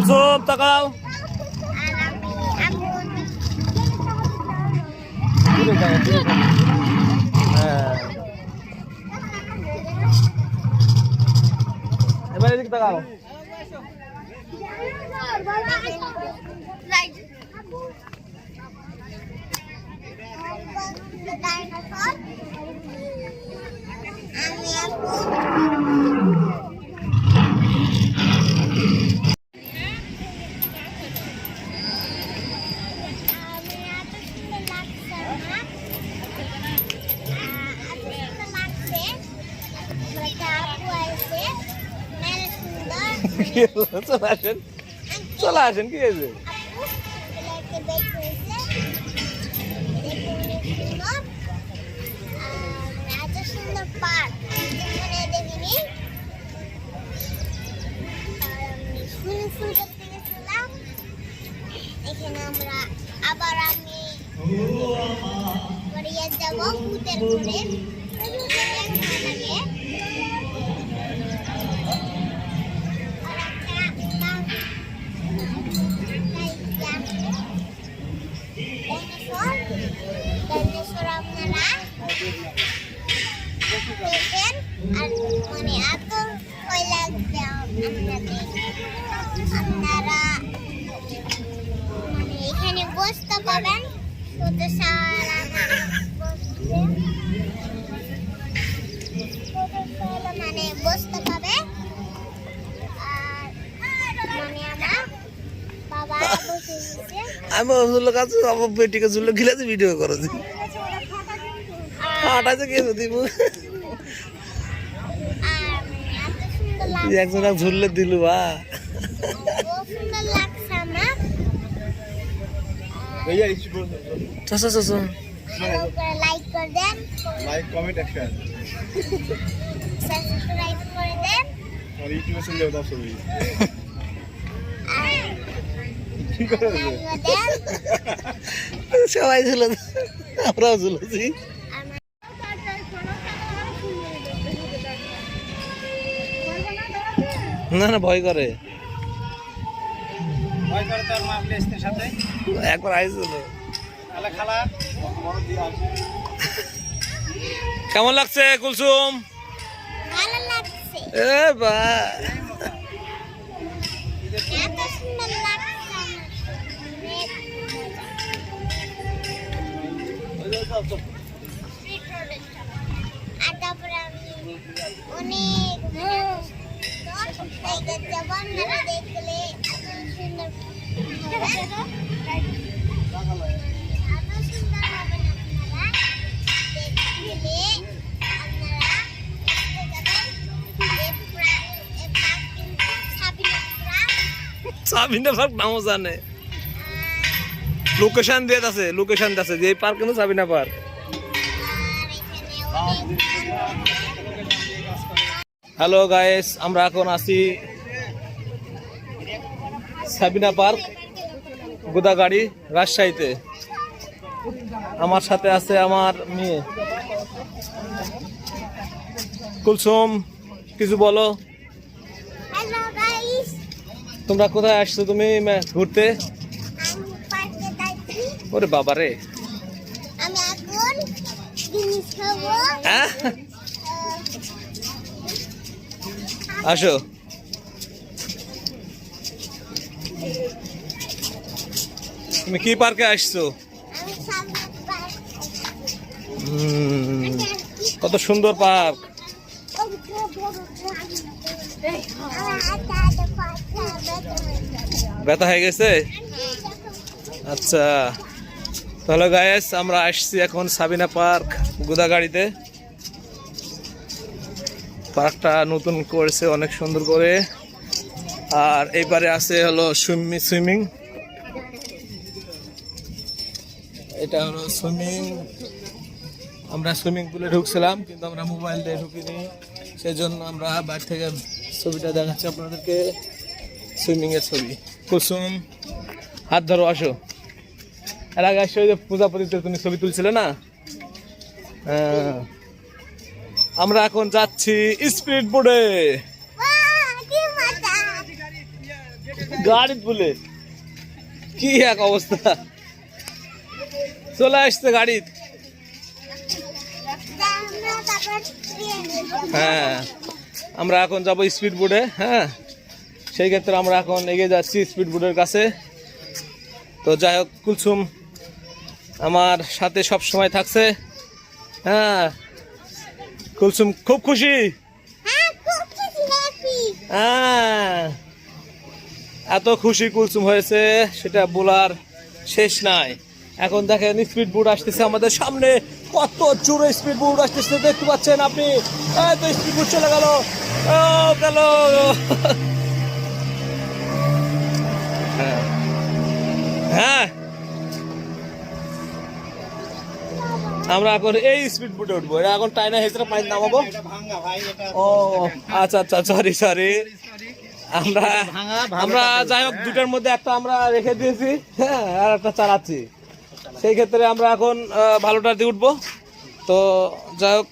যাও। হ্যাঁ এবার এদিকে তাকাও ডাইনোসর কি? চলে আসেন চলে আসেন কি হয়েছে এখানে আমরা আবার আমি যাব ভূতের করে আপনারা মানে এখানে বসতে পাবেন মানে বসতে পাবে। আর মানে আমি ঝুলো কাছে আমার বেটিকে ঝুলো খিলাতে ভিডিও করেছি আর আটাতে কে দিব। একজোড়া ঝুললে দিলু বা লাইক করে দেন। লাইক কমেন্ট অ্যাকশন সাবস্ক্রাইব করে দেন। আর ইউটিউবে চলে সবাই ঝুলে আমরাও ঝুলেছি। না না ভয় করে। ভয় করে তার মা সাথে? একবার আইছিল খালা? কেমন লাগছে কুলসুম? ভালো লাগছে। এ বা। এত সুন্দর লাগছে আমার। অনেক মজা। আর তারপরে আমি অনেক সাবিনা পার্ক। নামও জানে লোকেশন দিয়ে আছে লোকেশন আছে যে পার্ক কিন্তু সাবিনা পার্ক হ্যালো গাইস আমরা এখন আছি সাবিনা পার্ক গোদাগাড়ি রাজশাহীতে। আমার সাথে আছে আমার মেয়ে। কুলসুম কিছু বলো। তোমরা কোথায় আসছো তুমি ঘুরতে? ওরে বাবা রে আমি এখন আসো। তুমি কি পার্কে আসছো? কত সুন্দর পার্ক। ব্যথা হয়ে গেছে? আচ্ছা। তাহলে গায়েস আমরা আসছি এখন সাবিনা পার্ক গোদাগাড়িতে। পার্কটা নতুন করেছে, অনেক সুন্দর করে। আর এইবারে আছে হলো সুইমিং এটা হলো সুইমিং। আমরা সুইমিং পুলে ঢুকছিলাম, কিন্তু আমরা মোবাইল দিয়ে ঢুকিনি। সেজন্য আমরা বাইরে থেকে ছবিটা দেখাচ্ছি আপনাদেরকে। সুইমিং এর ছবি। কুসুম, হাত ধরো, আসো। এর আগে ওই যে পূজাপতিতে তুমি ছবি তুলছিলে না? হ্যাঁ। আমরা এখন যাচ্ছি স্পিড বোর্ডে গাড়ি বলে কি এক অবস্থা। চলে আসছে গাড়ি। হ্যাঁ আমরা এখন যাব স্পিড বোর্ডে হ্যাঁ। সেই ক্ষেত্রে আমরা এখন এগিয়ে যাচ্ছি স্পিড বোর্ডের কাছে। তো যাই হোক, কুলসুম আমার সাথে সব সময় থাকছে। হ্যাঁ কুলসুম খুব খুশি? হ্যাঁ এত খুশি কুলসুম হয়েছে সেটা বলার শেষ নাই। এখন দেখেন স্পিড বোর্ড আসতেছে আমাদের সামনে। কত জোরে স্পিড বোর্ড আসতেছে দেখতে পাচ্ছেন আপনি? স্পিড বোর্ড চলে গেল। ও গেল হ্যাঁ। হ্যাঁ আমরা এখন এই স্পিড বোর্ডে উঠবো। এটা এখন টাইনা হেসরা পানি নামাবো ও আচ্ছা আচ্ছা সরি সরি আমরা আমরা যাই হোক দুটার মধ্যে একটা আমরা রেখে দিয়েছি হ্যাঁ আর একটা চালাচ্ছি। সেই ক্ষেত্রে আমরা এখন ভালোটার দিয়ে উঠবো। তো যাই হোক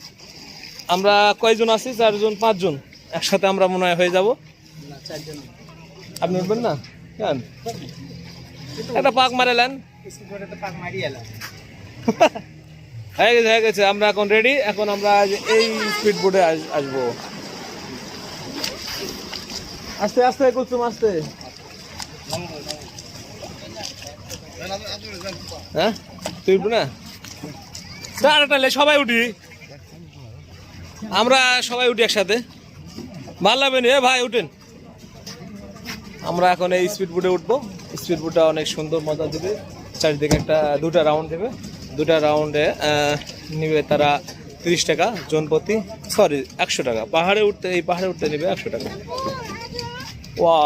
আমরা কয়জন আছি? চারজন পাঁচজন। একসাথে আমরা মনে হয় হয়ে যাব। আপনি উঠবেন না? কেন? একটা পাক মারেলেন স্কুটারে পাক মারি এলাম। হয়ে গেছে হয়ে গেছে আমরা এখন রেডি এখন আমরা এই স্পিড বোর্ডে আসব। আস্তে আস্তে কুলসুম আস্তে। হ্যাঁ? তুই না? টালে সবাই উঠি। আমরা সবাই উঠি একসাথে। ভালো লাগবে না, ভাই উঠেন। আমরা এখন এই স্পিড বোটে উঠবো। স্পিড বোটটা অনেক সুন্দর মজা দেবে। চারিদিকে একটা দুটা রাউন্ড দেবে। দুটা রাউন্ডে নিবে তারা তিরিশ টাকা জন প্রতি সরি একশো টাকা। পাহাড়ে উঠতে, এই পাহাড়ে উঠতে নিবে একশো টাকা। ওয়া